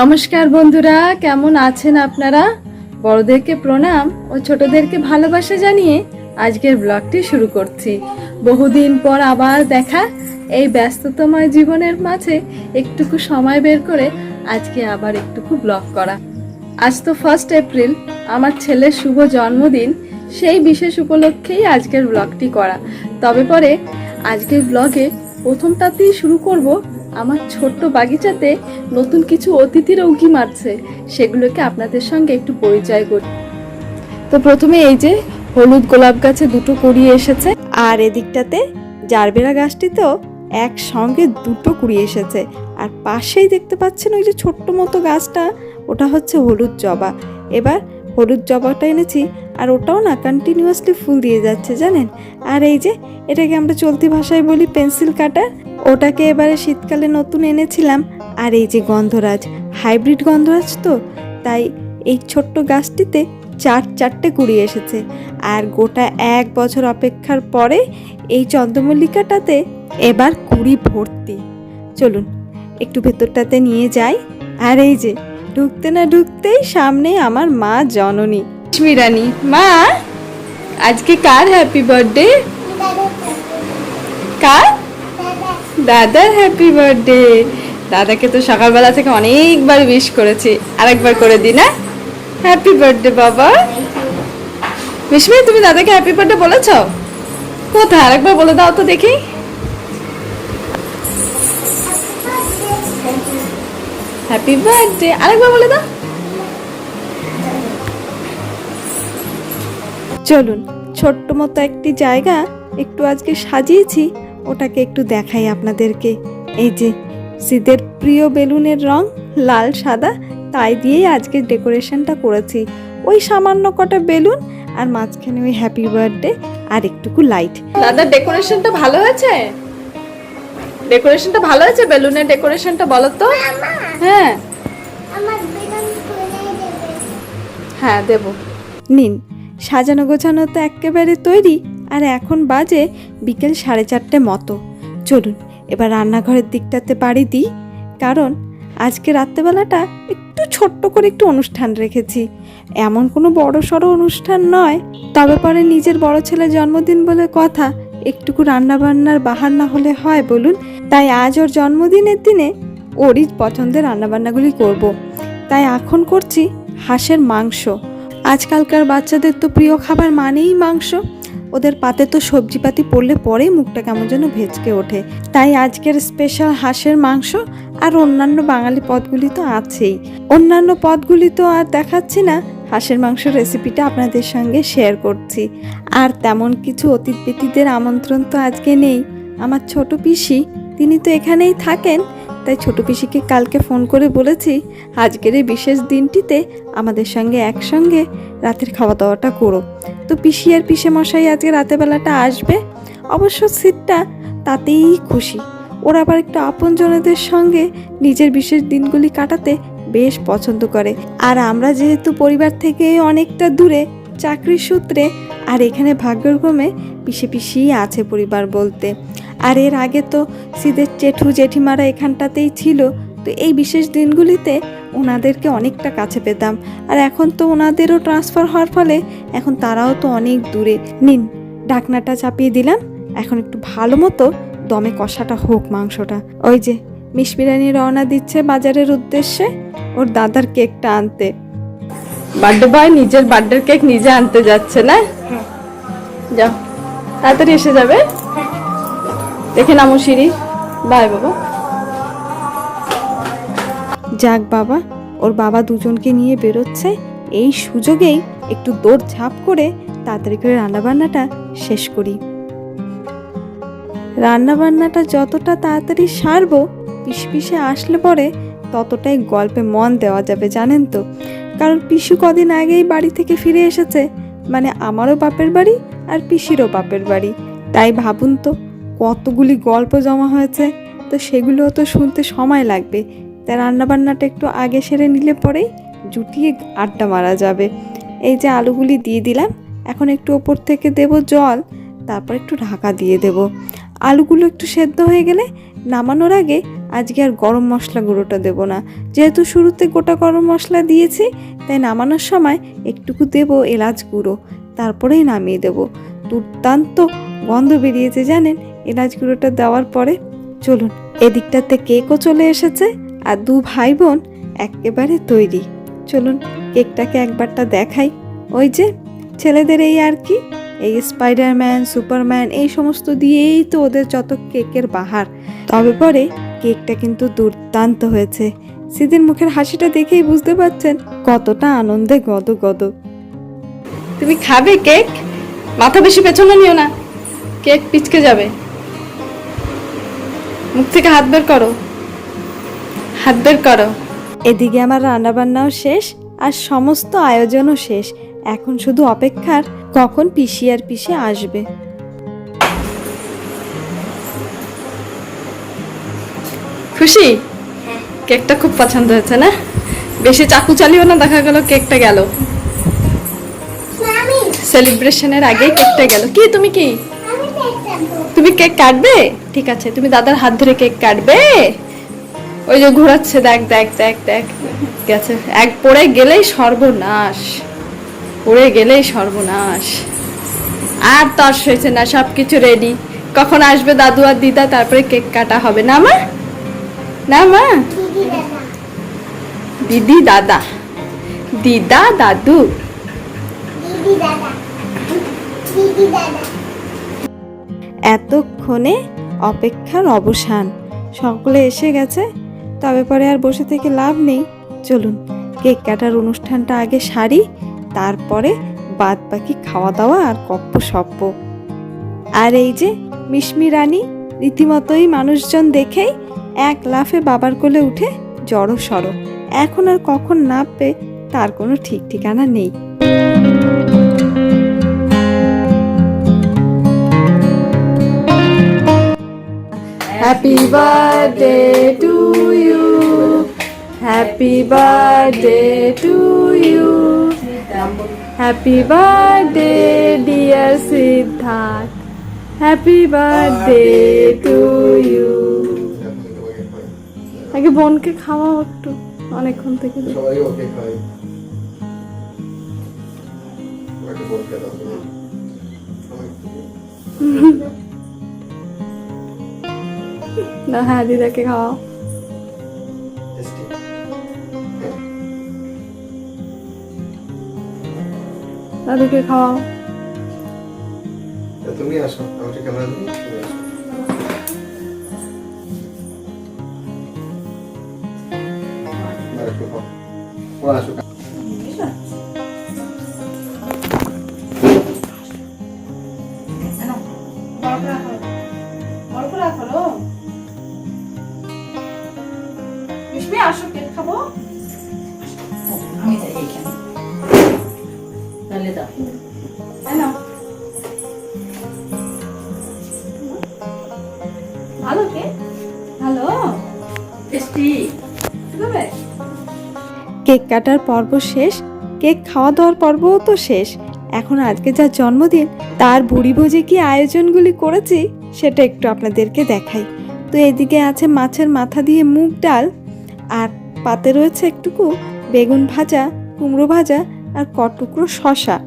নমস্কার বন্ধুরা, কেমন আছেন আপনারা? বড়দেরকে প্রণাম ও ছোটদেরকে ভালোবাসা জানিয়ে আজকের ব্লগটি শুরু করছি। বহুদিন পর আবার দেখা, এই ব্যস্ততময় জীবনের মাঝে একটুকু সময় বের করে আজকে আবার একটুকু ব্লগ করা। আজ তো ফার্স্ট এপ্রিল আমার ছেলের শুভ জন্মদিন, সেই বিশেষ উপলক্ষেই আজকের ব্লগটি করা। তবে পরে আজকের ব্লগে প্রথমটাতেই শুরু করব আমার ছোট্ট বাগিচাতে নতুন কিছু অতিথির উকি মারছে। সেগুলোকে আপনাদের সঙ্গে একটু পরিচয় করি। তো প্রথমে এই যে হলুদ গোলাপ গাছে দুটো কুড়িয়ে এসেছে, আর এদিকটাতে জারবেরা গাছটিতেও একসঙ্গে দুটো কুড়িয়ে এসেছে। আর পাশেই দেখতে পাচ্ছেন ওই যে ছোট্ট মতো গাছটা, ওটা হচ্ছে হলুদ জবা। এবার হলুদ জবাটা এনেছি, আর ওটাও না কন্টিনিউয়াসলি ফুল দিয়ে যাচ্ছে, জানেন? আর এই যে এটাকে আমরা চলতি ভাষায় বলি পেন্সিল কাটার ওটাকে এবারে শীতকালে নতুন এনেছিলাম, আর এই যে গন্ধরাজ, হাইব্রিড গন্ধরাজ তো, তাই এই ছোট্ট গাছটিতে চার চারটে কুড়ি এসেছে, আর গোটা এক বছর অপেক্ষার পরে এই চন্দ্রমল্লিকাটাতে এবার কুড়ি ভর্তি। চলুন, একটু ভেতরটাতে নিয়ে যাই, আর এই যে, ঢুকতে না ঢুকতেই সামনে আমার মা জননী। লক্ষ্মীরানী, মা, আজকে কার হ্যাপি বার্থডে কার? দাদার হ্যাপি বার্থডে দাদাকে তো সকালবেলা থেকে অনেকবার উইশ করেছি। আরেকবার করে দি না? হ্যাপি বার্থডে বাবা। মিশমি তুমি দাদাকে হ্যাপি বার্থডে বলেছ? কোথায়? আরেকবার বলে দাও তো দেখি। হ্যাপি বার্থডে আরেকবার বলে দাও। চলুন, ছোট্ট মতো একটি জায়গা একটু আজকে সাজিয়েছি। ওটাকে একটু দেখাই আপনাদেরকে। এই যে সিদের প্রিয় বেলুনের রং লাল সাদা তাই দিয়েই আজকে ডেকোরেশনটা করেছি। ওই সামান্য কটা বেলুন আর মাঝখানে ওই হ্যাপি বার্থডে আর একটুকু লাইট। দাদা ডেকোরেশনটা ভালো হয়েছে? ডেকোরেশনটা ভালো হয়েছে? বেলুনের ডেকোরেশনটা বলো তো। হ্যাঁ খুলে দেবে। হ্যাঁ দেব। নিন সাজানো গোছানো তো একেবারে তৈরি। আর এখন বাজে বিকেল সাড়ে চারটে মতো। চলুন, এবার রান্নাঘরের দিকটাতে পাড়ি দিই, কারণ আজকে রাত্রেবেলাটা একটু ছোট্ট করে একটু অনুষ্ঠান রেখেছি। এমন কোনো বড় সড়ো অনুষ্ঠান নয়, তবে পরে নিজের বড় ছেলের জন্মদিন বলে কথা, একটুকু রান্না বান্নার বাহার না হলে হয় বলুন। তাই আজ ওর জন্মদিনের দিনে ওরই পছন্দের রান্নাবান্নাগুলি করব। তাই এখন করছি হাঁসের মাংস। আজকালকার বাচ্চাদের তো প্রিয় খাবার মানেই মাংস। ওদের পাতে তো সবজিপাতি পড়লে পরেই মুখটা কেমন যেন ভেজকে ওঠে। তাই আজকের স্পেশাল হাঁসের মাংস আর অন্যান্য বাঙালি পদগুলি তো আছেই। অন্যান্য পদগুলি তো আর দেখাচ্ছি না, হাঁসের মাংস রেসিপিটা আপনাদের সঙ্গে শেয়ার করছি। আর তেমন কিছু অতিথিদের আমন্ত্রণ তো আজকে নেই। আমার ছোট পিসি, তিনি তো এখানেই থাকেন তাই ছোট পিসিকে কালকে ফোন করে বলেছি, আজকের এই বিশেষ দিনটিতে আমাদের সঙ্গে একসঙ্গে রাতের খাওয়া দাওয়াটা করো। তো পিসি আর পিসে মশাই আজকে রাতের বেলাটা আসবে, অবশ্য সিটটা তাতেই খুশি। ওরা আবার একটু আপনজনদের সঙ্গে নিজের বিশেষ দিনগুলি কাটাতে বেশ পছন্দ করে। আর আমরা যেহেতু পরিবার থেকে অনেকটা দূরে, চাকরির সূত্রে, আর এখানে ভাগ্যক্রমে পিসে পিসিই আছে পরিবার বলতে। আর এর আগে তো সিদের জেঠু জেঠিমারা এখানটাতেই ছিল তো এই বিশেষ দিনগুলিতে ওনাদেরকে অনেকটা কাছে পেতাম। আর এখন তো ওনাদেরও ট্রান্সফার হওয়ার ফলে এখন তারাও তো অনেক দূরে। নিন ঢাকনাটা চাপিয়ে দিলাম। এখন একটু ভালো মতো দমে কষাটা হোক মাংসটা। ওই যে মিসবিরানি রওনা দিচ্ছে বাজারের উদ্দেশ্যে ওর দাদার কেকটা আনতে। বার্থডে বয় নিজের বার্থডের কেক নিজে আনতে যাচ্ছে না? যাও তাড়াতাড়ি এসে যাবে। দেখে নামো সিঁড়ি। বাই বাবা। যাক বাবা, ওর বাবা দুজনকে নিয়ে বেরোচ্ছে। এই সুযোগেই একটু দৌড় ঝাঁপ করে তাড়াতাড়ি করে রান্নাবান্নাটা শেষ করি। রান্নাবান্নাটা যতটা তাড়াতাড়ি সারবো পিস পিসে আসলে পরে ততটাই গল্পে মন দেওয়া যাবে, জানেন তো। কারণ পিসু কদিন আগেই বাড়ি থেকে ফিরে এসেছে। মানে আমারও বাপের বাড়ি আর পিসিরও বাপের বাড়ি। তাই ভাবুন তো। কতগুলি গল্প জমা হয়েছে, তো সেগুলোও তো শুনতে সময় লাগবে। তাই রান্নাবান্নাটা একটু আগে সেরে নিলে পরেই জুটিয়ে আড্ডা মারা যাবে। এই যে আলুগুলি দিয়ে দিলাম, এখন একটু ওপর থেকে দেব জল, তারপর একটু ঢাকা দিয়ে দেব। আলুগুলো একটু সেদ্ধ হয়ে গেলে নামানোর আগে আজকে আর গরম মশলা গুঁড়োটা দেবো না। যেহেতু শুরুতে গোটা গরম মশলা দিয়েছি, তাই নামানোর সময় একটুকু দেবো এলাচ গুঁড়ো, তারপরেই নামিয়ে দেবো। দুর্দান্ত গন্ধ বেরিয়েছে, জানেন? এলাচ গুঁড়োটা দেওয়ার পরে চলুন, এদিকটাতে কেকও চলে এসেছে আর দু ভাই বোন একেবারে তৈরি। চলুন, কেকটাকে একবারটা দেখাই। ওই যে, ছেলেদের এই আর কি? এই স্পাইডারম্যান, সুপারম্যান, এই সমস্ত দিয়েই তো ওদের যত কেকের বাহার। তবে পরে কেকটা কিন্তু দুর্দান্ত হয়েছে। সিদিন মুখের হাসিটা দেখেই বুঝতে পারছেন কতটা আনন্দে গদ গদ তুমি খাবে কেক? মাথা বেশি পেছনে নিও না। কেক পিচকে যাবে। মুখ থেকে হাত বের করো। হাত বের করো। এদিকে আমার রান্নাবান্নাও শেষ আর সমস্ত আয়োজনও শেষ। এখন শুধু অপেক্ষার কখন পিসি আর পিসি আসবে। খুশি? কেকটা খুব পছন্দ হয়েছে না? বেশি চাকু চালিও না দেখা গেল কেকটা গেল। সেলিব্রেশনের আগে কেকটা গেল। কি তুমি কি? তুমি কেক কাটবে? ঠিক আছে, তুমি দাদার হাত ধরে কেক কাটবে। ওই যে ঘোরাচ্ছে, দেখ দেখ দেখ দেখ। গেছে এক পড়ে গেলেই সর্বনাশ। পড়ে গেলেই সর্বনাশ। আর তর্স হয়েছে না সব কিছু রেডি কখন আসবে দাদু আর দিদা? তারপরে কেক কাটা হবে। না, মা? না, মা? দিদি দাদা। দিদা দাদু। দিদি দাদা। দিদি দাদা। এতক্ষণে অপেক্ষার অবসান। সকলে এসে গেছে, তবে পরে আর বসে থেকে লাভ নেই। চলুন, কেক কাটার অনুষ্ঠানটা আগে সারি, তারপরে বাদ বাকি খাওয়া দাওয়া আর কপ্প সপ্প আর এই যে মিশমি রানী, রীতিমতোই মানুষজন দেখেই এক লাফে বাবার কোলে উঠে জড়ো সড়ো এখন আর কখন নামবে তার কোনো ঠিক ঠিকানা নেই। Happy birthday to you. Happy birthday to you. Happy birthday, dear Siddharth. Happy birthday to you. আগে বোনকে খাওয়াও একটু অনেকক্ষণ থেকে। সবাই ওকে ওকে বলতে দাও না হ্যাঁ দিদাকে খাওয়াও। দাদুকে খাওয়াও। তুমি আসো আমাকে ক্যামেরা। ও আসো। আসো তাহলে দাও ভালো কে? ভালো? কেক কাটার পর্ব শেষ, কেক খাওয়া দাওয়ার পর্বও তো শেষ। এখন আজকে যার জন্মদিন, তার বুড়ি ভোজে কি আয়োজনগুলি করেছি, সেটা একটু আপনাদেরকে দেখাই। তো এদিকে আছে মাছের মাথা দিয়ে মুগ ডাল, আর পাতে রয়েছে একটুকু বেগুন ভাজা, কুমড়ো ভাজা আর কটুকরো শশা।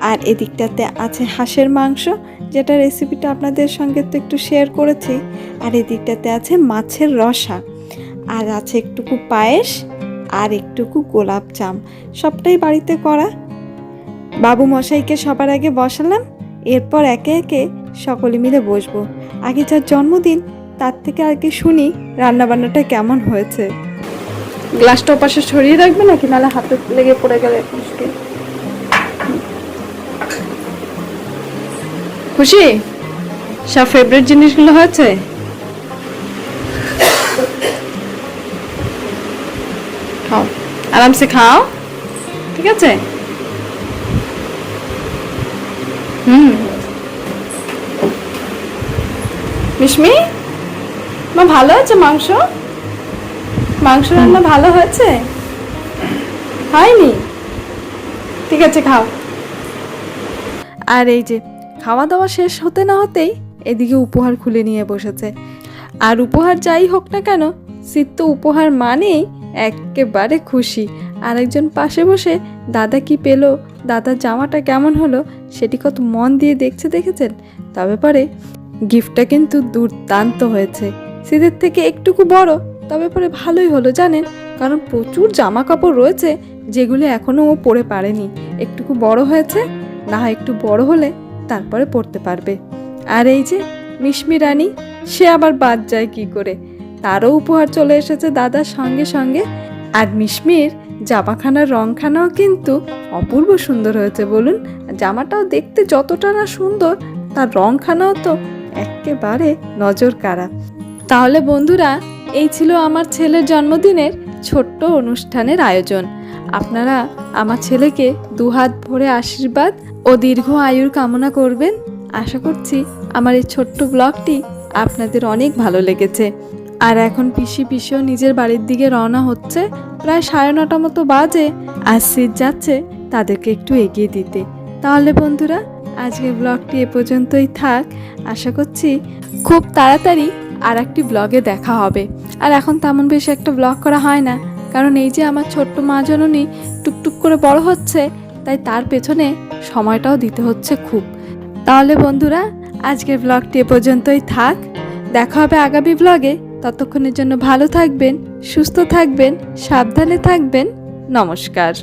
আর এদিকটাতে আছে হাঁসের মাংস, যেটা রেসিপিটা আপনাদের সঙ্গে তো একটু শেয়ার করেছি। আর এদিকটাতে আছে মাছের রসা। আর আছে একটুকু পায়েস আর একটুকু গোলাপ জাম। সবটাই বাড়িতে করা। বাবু মশাইকে সবার আগে বসালাম। এরপর একে একে সকলে মিলে বসবো। আগে যার জন্মদিন, তার থেকে আগে শুনি রান্নাবান্নাটা কেমন হয়েছে। গ্লাসটা ওপাশে সরিয়ে রাখবে নাকি? নাহলে হাতে লেগে পড়ে গেলে মুশকিল। খুশি? সব ফেভারিট জিনিসগুলো হয়েছে? খাও। আরামসে খাও। ঠিক আছে? হুম। মিশমি মা ভালো আছে মাংস? মাংস রান্না ভালো হয়েছে? হয়নি? ঠিক আছে, খাও। আর এই যে খাওয়া দাওয়া শেষ হতে না হতেই এদিকে উপহার খুলে নিয়ে বসেছে। আর উপহার যাই হোক না কেন সিদ্ধ তো উপহার মানেই একেবারে খুশি। আরেকজন পাশে বসে, দাদা কি পেল? দাদার জামাটা কেমন হলো? সেটি কত মন দিয়ে দেখছে দেখেছেন? তবে পরে গিফটটা কিন্তু দুর্দান্ত হয়েছে। সিদের থেকে একটুকু বড় তবে পরে ভালোই হলো, জানেন? কারণ প্রচুর জামা কাপড় রয়েছে যেগুলো এখনও ও পরে পারেনি। একটুকু বড় হয়েছে, না একটু বড় হলে তারপরে পড়তে পারবে। আর এই যে মিশমি রানী, সে আবার বাদ যায় কি করে? তারও উপহার চলে এসেছে দাদার সঙ্গে সঙ্গে। আর মিশমির জামাখানার রংখানাও কিন্তু অপূর্ব সুন্দর হয়েছে, বলুন। জামাটাও দেখতে যতটা না সুন্দর, তার রংখানাও তো একেবারে নজর কাড়া তাহলে বন্ধুরা এই ছিল আমার ছেলের জন্মদিনের ছোট্ট অনুষ্ঠানের আয়োজন। আপনারা আমার ছেলেকে দুহাত ভরে আশীর্বাদ ও দীর্ঘ আয়ুর কামনা করবেন। আশা করছি আমার এই ছোট্ট ব্লগটি আপনাদের অনেক ভালো লেগেছে। আর এখন পিসি পিসিও নিজের বাড়ির দিকে রওনা হচ্ছে। প্রায় সাড়ে নটা মতো বাজে। আর সিট যাচ্ছে, তাদেরকে একটু এগিয়ে দিতে। তাহলে বন্ধুরা, আজকের ব্লগটি এ পর্যন্তই থাক। আশা করছি খুব তাড়াতাড়ি আর একটি ব্লগে দেখা হবে। আর এখন তেমন বেশি একটা ব্লগ করা হয় না। কারণ এই যে আমার ছোট্ট মা জননী টুকটুক করে বড় হচ্ছে, তাই তার পেছনে সময়টাও দিতে হচ্ছে খুব। তাহলে বন্ধুরা, আজকের ব্লগটি এ পর্যন্তই থাক। দেখা হবে আগামী ব্লগে ততক্ষণের জন্য ভালো থাকবেন, সুস্থ থাকবেন, সাবধানে থাকবেন। নমস্কার।